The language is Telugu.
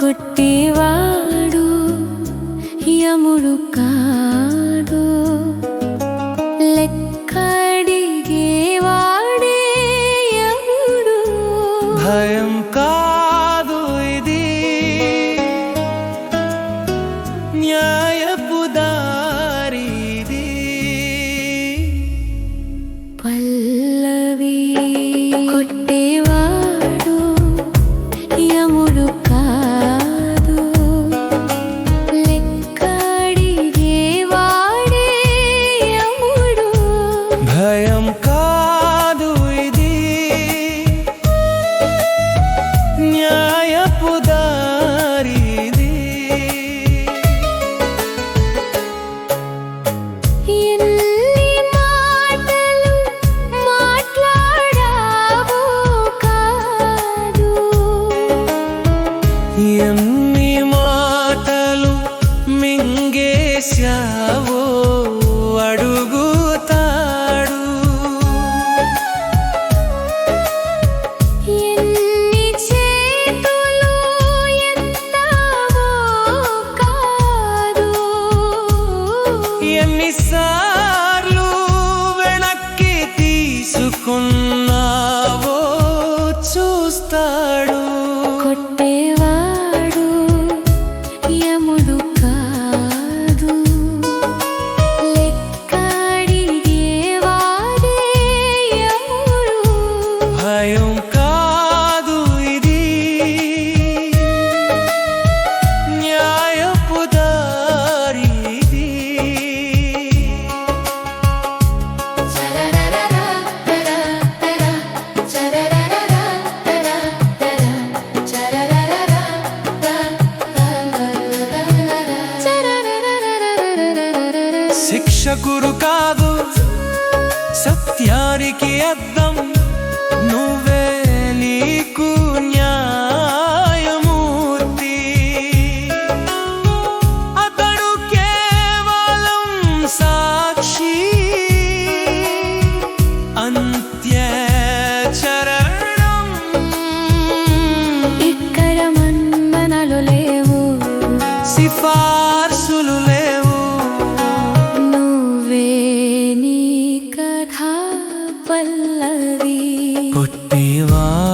குட்டிவா కాడు లెక్కడిగేవాడే యముడు భయం కాదు ఇది న్యాయపుదా భయం కాదు ఎన్నిసార్లు వెనక్కి తీసుకున్నావో చూస్తా శిక్ష గురు కాదు సత్యానికి అద్దం నువ్వే నీకు న్యాయమూర్తి. అతడు కేవలం సాక్షి. అంత్యచరణం. ఇక్కడ మన్మనలు లేవు. సిఫార్సులు పల్లవి. పుట్టివా